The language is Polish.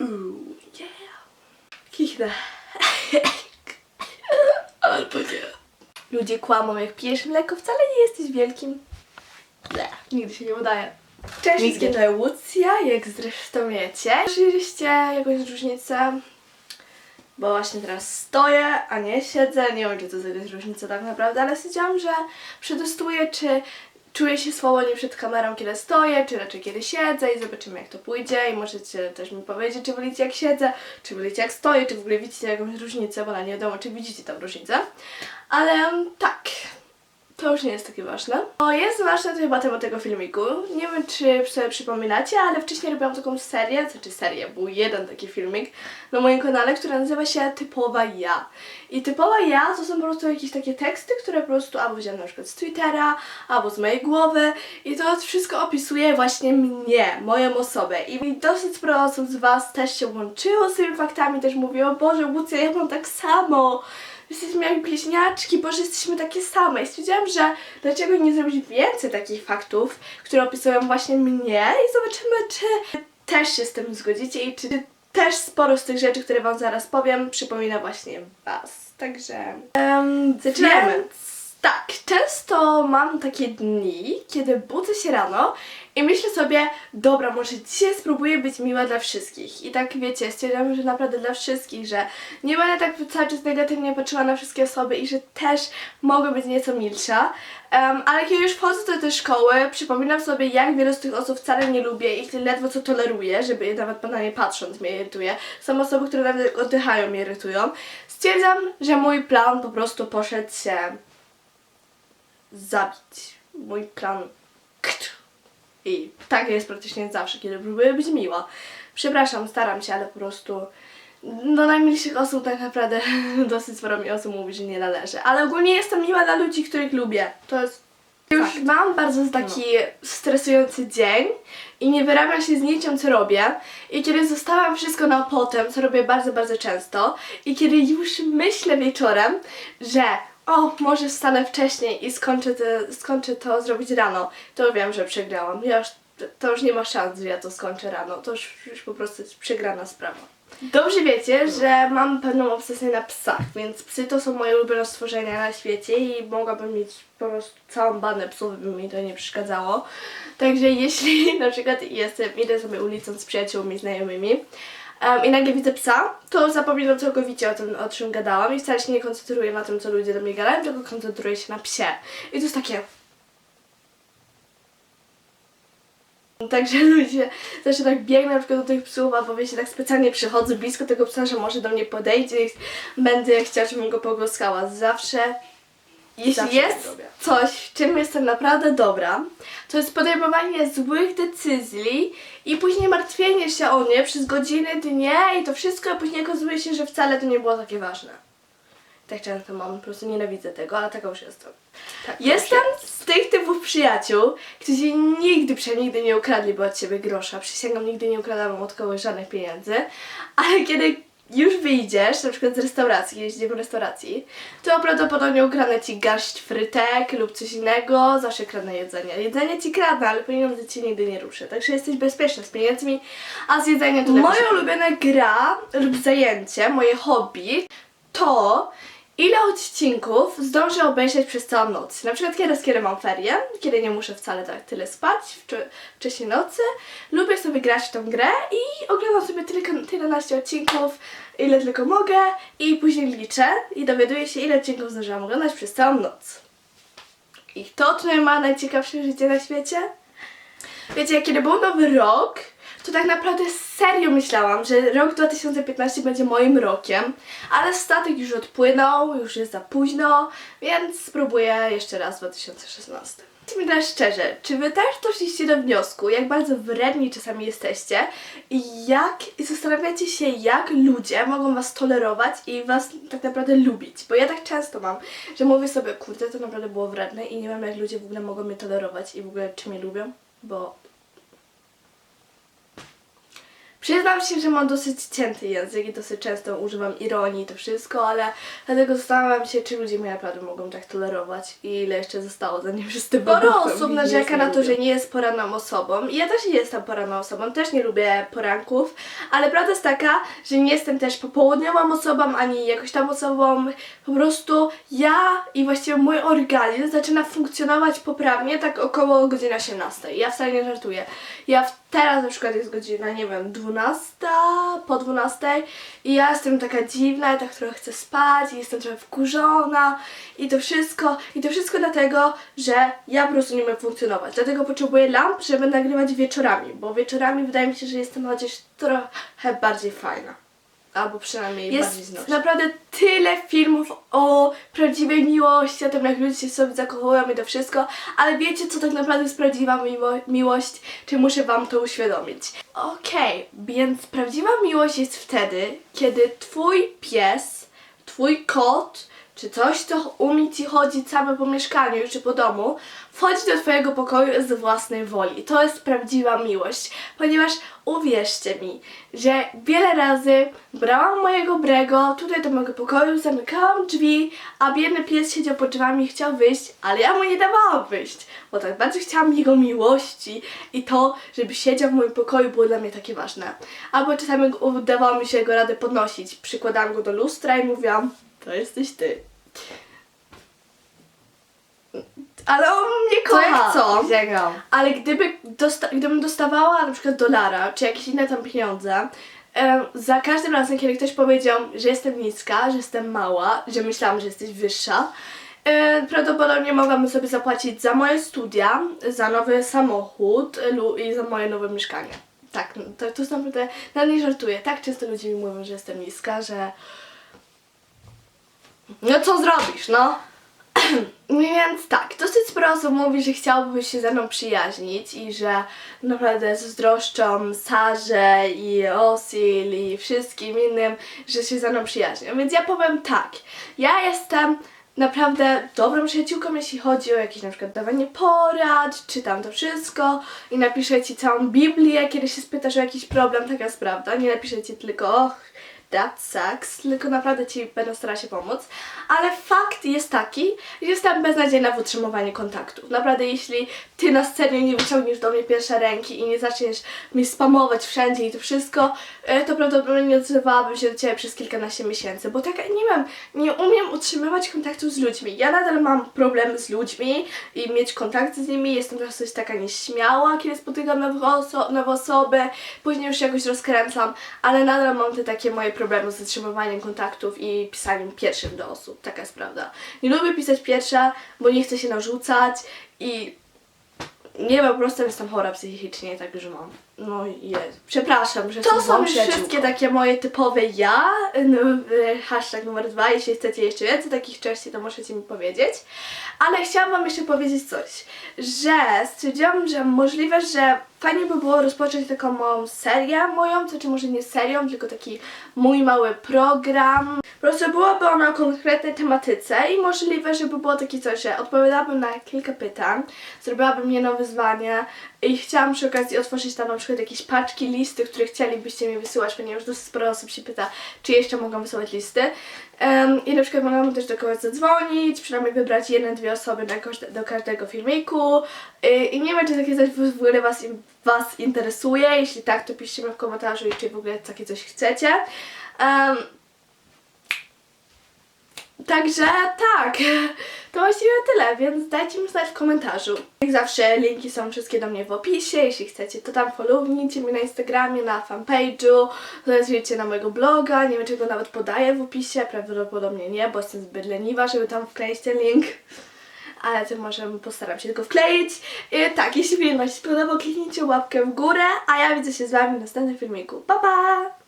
Ooh, yeah. Kichnę. Albo nie. Ludzie kłamą, jak pijesz mleko, wcale nie jesteś wielkim. Nie, nigdy się nie udaje. Cześć wszystkim, to Łucja, jak zresztą wiecie. Słyszeliście jakąś różnicę? Bo właśnie teraz stoję, a nie siedzę. Nie wiem, czy to jest różnica tak naprawdę, ale stwierdziłam, że przetestuję, czy czuję się swobodnie przed kamerą, kiedy stoję, czy raczej kiedy siedzę i zobaczymy, jak to pójdzie. I możecie też mi powiedzieć, czy wolicie jak siedzę, czy wolicie jak stoję, czy w ogóle widzicie jakąś różnicę, bo na nie wiadomo, czy widzicie tą różnicę. Ale mm, tak, to już nie jest takie ważne. O, jest ważne to chyba temat tego filmiku. Nie wiem, czy sobie przypominacie, ale wcześniej robiłam taką serię, znaczy serię, był jeden taki filmik na moim kanale, który nazywa się Typowa Ja. I Typowa Ja to są po prostu jakieś takie teksty, które po prostu albo wziąłem na przykład z Twittera, albo z mojej głowy i to wszystko opisuje właśnie mnie, moją osobę. I dosyć sporo osób z Was też się łączyło z tymi faktami, też mówiło, Boże, Łucja, ja mam tak samo jesteśmy jak bliźniaczki, bo że jesteśmy takie same. I stwierdziłam, że dlaczego nie zrobić więcej takich faktów, które opisują właśnie mnie i zobaczymy, czy też się z tym zgodzicie i czy też sporo z tych rzeczy, które Wam zaraz powiem, przypomina właśnie Was. Także um, zaczynamy. Więc, tak, często mam takie dni, kiedy budzę się rano i myślę sobie, dobra, może dzisiaj spróbuję być miła dla wszystkich. I tak wiecie, stwierdzam, że naprawdę dla wszystkich, że nie będę tak cały czas negatywnie patrzyła na wszystkie osoby i że też mogę być nieco milsza. Em, ale kiedy już wchodzę do tej szkoły, przypominam sobie, jak wiele z tych osób wcale nie lubię i ledwo co toleruję, żeby nawet na nie patrząc mnie irytuje. Są osoby, które nawet oddychają mnie irytują. Stwierdzam, że mój plan po prostu poszedł się zabić. Mój plan. I tak jest praktycznie zawsze, kiedy próbuję być miła. Przepraszam, staram się, ale po prostu do najmilszych osób tak naprawdę dosyć sporo mi osób mówi, że nie należy. Ale ogólnie jestem miła dla ludzi, których lubię. To jest już Fakt. mam bardzo taki stresujący dzień i nie wyrabiam się z niczym, co robię. I kiedy zostawiam wszystko na potem, co robię bardzo, bardzo często, i kiedy już myślę wieczorem, że o, może wstanę wcześniej i skończę, te, skończę to zrobić rano, to wiem, że przegrałam. Ja już, to już nie ma szans, że ja to skończę rano. To już, już po prostu jest przegrana sprawa. Dobrze wiecie, że mam pewną obsesję na psach, więc psy to są moje ulubione stworzenia na świecie i mogłabym mieć po prostu całą bandę psów, by mi to nie przeszkadzało. Także jeśli na przykład jestem, idę sobie ulicą z przyjaciółmi, znajomymi em, i nagle widzę psa, to zapominam całkowicie o tym, o czym gadałam i wcale się nie koncentruję na tym, co ludzie do mnie gadają, tylko koncentruję się na psie. I to jest takie... Także ludzie zawsze tak biegną na przykład do tych psów, albo wiecie, tak specjalnie przychodzę blisko tego psa, że może do mnie podejdzie i będę chciała, żebym go pogłaskała. Zawsze, jeśli Zawsze jest tak robię. coś, w czym jestem naprawdę dobra, to jest podejmowanie złych decyzji i później martwienie się o nie przez godziny, dnie i to wszystko, a później okazuje się, że wcale to nie było takie ważne. Tak często mam, po prostu nienawidzę tego, ale taka już jestem. Tak, Jestem z tych typów przyjaciół, którzy nigdy, przenigdy nie ukradliby od siebie grosza. Przysięgam, nigdy nie ukradałam od kogoś żadnych pieniędzy. Ale kiedy już wyjdziesz, na przykład z restauracji, jeździmy do restauracji, to prawdopodobnie ukradnę ci garść frytek lub coś innego, zawsze kradnę jedzenie. Jedzenie ci kradnę, ale pieniądze ci nigdy nie ruszę. Także jesteś bezpieczny z pieniędzmi, a z jedzeniem to Moja ulubiona gra lub zajęcie, moje hobby, to ile odcinków zdążę obejrzeć przez całą noc. Na przykład kiedy, kiedy mam ferie, kiedy nie muszę wcale tak tyle spać wcz- wcześniej nocy, lubię sobie grać w tą grę i oglądam sobie tylko tyle naście odcinków, ile tylko mogę i później liczę i dowiaduję się ile odcinków zdążyłam oglądać przez całą noc. I to, czy ma najciekawsze życie na świecie? Wiecie, kiedy był nowy rok, to tak naprawdę serio myślałam, że rok 2015 będzie moim rokiem, ale statek już odpłynął, już jest za późno, więc spróbuję jeszcze raz w 2016. Powiedzmy teraz szczerze, czy wy też doszliście do wniosku, jak bardzo wredni czasami jesteście i jak i zastanawiacie się, jak ludzie mogą was tolerować i was tak naprawdę lubić? Bo ja tak często mam, że mówię sobie, kurde, to naprawdę było wredne i nie wiem, jak ludzie w ogóle mogą mnie tolerować i w ogóle czy mnie lubią, bo Przyznam się, że mam dosyć cięty język i dosyć często używam ironii i to wszystko, ale dlatego zastanawiam się, czy ludzie mnie naprawdę mogą tak tolerować i ile jeszcze zostało zanim wszyscy Sporo osób narzeka na to, że nie jest poranną osobą i ja też nie jestem poranną osobą, też nie lubię poranków, ale prawda jest taka, że nie jestem też popołudniową osobą, ani jakoś tam osobą, po prostu ja i właściwie mój organizm zaczyna funkcjonować poprawnie tak około godziny 18. Ja wcale nie żartuję. Ja w, teraz na przykład jest godzina, nie wiem, 12, po 12 i ja jestem taka dziwna, ja tak trochę chcę spać i jestem trochę wkurzona i to wszystko, i to wszystko dlatego, że ja po prostu nie umiem funkcjonować. Dlatego potrzebuję lamp, żeby nagrywać wieczorami, bo wieczorami wydaje mi się, że jestem chociaż trochę bardziej fajna. Albo przynajmniej bardziej Jest naprawdę tyle filmów o prawdziwej miłości, o tym jak ludzie się sobie zakochują i to wszystko, ale wiecie co tak naprawdę jest prawdziwa miło- miłość, czy muszę wam to uświadomić. Okej, więc prawdziwa miłość jest wtedy, kiedy twój pies, twój kot, czy coś, co umie ci chodzić same po mieszkaniu czy po domu, wchodzi do twojego pokoju z własnej woli. To jest prawdziwa miłość, ponieważ uwierzcie mi, że wiele razy brałam mojego brego tutaj do mojego pokoju, zamykałam drzwi, a biedny pies siedział pod drzwiami i chciał wyjść, ale ja mu nie dawałam wyjść, bo tak bardzo chciałam jego miłości i to, żeby siedział w moim pokoju było dla mnie takie ważne. Albo czasami udawało mi się go radę podnosić, przykładałam go do lustra i mówiłam, to jesteś ty. Ale on mnie To kocha. jak co? Ale gdyby dosta- gdybym dostawała na przykład dolara, czy jakieś inne tam pieniądze, em, za każdym razem, kiedy ktoś powiedział, że jestem niska, że jestem mała, że myślałam, że jesteś wyższa, e, prawdopodobnie mogłabym sobie zapłacić za moje studia, za nowy samochód lu- i za moje nowe mieszkanie. Tak, to, to jest naprawdę, na nie żartuję. Tak często ludzie mi mówią, że jestem niska, że no co zrobisz, no? Więc tak, dosyć sporo osób mówi, że chciałoby się ze mną przyjaźnić i że naprawdę zazdroszczą Sarze i Osil i wszystkim innym, że się ze mną przyjaźnią. Więc ja powiem tak, ja jestem naprawdę dobrą przyjaciółką, jeśli chodzi o jakieś na przykład dawanie porad, czytam to wszystko i napiszę Ci całą Biblię, kiedy się spytasz o jakiś problem, taka jest prawda, nie napiszę Ci tylko och, that sucks, tylko naprawdę Ci będę starała się pomóc. Ale fakt jest taki, że jestem beznadziejna w utrzymywaniu kontaktów. Naprawdę, jeśli Ty na scenie nie wyciągniesz do mnie pierwsze ręki i nie zaczniesz mnie spamować wszędzie i to wszystko, e, to prawdopodobnie nie odzywałabym się do Ciebie przez kilkanaście miesięcy, bo tak, nie wiem, nie umiem utrzymywać kontaktów z ludźmi. Ja nadal mam problemy z ludźmi i mieć kontakt z nimi, jestem teraz coś taka nieśmiała, kiedy spotykam nowe, oso- nowe osoby, później już się jakoś rozkręcam, ale nadal mam te takie moje problemy z utrzymywaniem kontaktów i pisaniem pierwszym do osób, taka jest prawda. Nie lubię pisać pierwsza, bo nie chcę się narzucać i nie wiem, po prostu jestem chora psychicznie, tak już mam. No jest. Przepraszam, że To są wszystkie takie moje typowe ja. No, e, hashtag numer dwa. Jeśli chcecie jeszcze więcej takich części, to możecie mi powiedzieć. Ale chciałam wam jeszcze powiedzieć coś, że stwierdziłam, że możliwe, że fajnie by było rozpocząć taką małą serię moją, to czy może nie serią, tylko taki mój mały program. Po prostu byłoby ono o konkretnej tematyce i możliwe, żeby było takie coś, że odpowiadałabym na kilka pytań, zrobiłabym jedno wyzwanie i chciałam przy okazji otworzyć tam na przykład jakieś paczki, listy, które chcielibyście mi wysyłać, ponieważ dosyć sporo osób się pyta, czy jeszcze mogą wysyłać listy. Em, I na przykład mogłabym też do kogoś zadzwonić, przynajmniej wybrać jedne, dwie osoby każde, do każdego filmiku. Y, I nie wiem, czy takie coś w ogóle was, was interesuje. Jeśli tak, to piszcie mi w komentarzu i czy w ogóle takie coś chcecie. Em, Także tak, to właściwie tyle, więc dajcie mi znać w komentarzu. Jak zawsze linki są wszystkie do mnie w opisie, jeśli chcecie to tam follownijcie mnie na Instagramie, na fanpage'u, zajrzyjcie na mojego bloga, nie wiem czy go nawet podaję w opisie, prawdopodobnie nie, bo jestem zbyt leniwa, żeby tam wkleić ten link. Ale to może postaram się tylko wkleić. I tak, jeśli film Wam się spodobał, kliknijcie łapkę w górę, a ja widzę się z Wami w następnym filmiku. Pa, pa!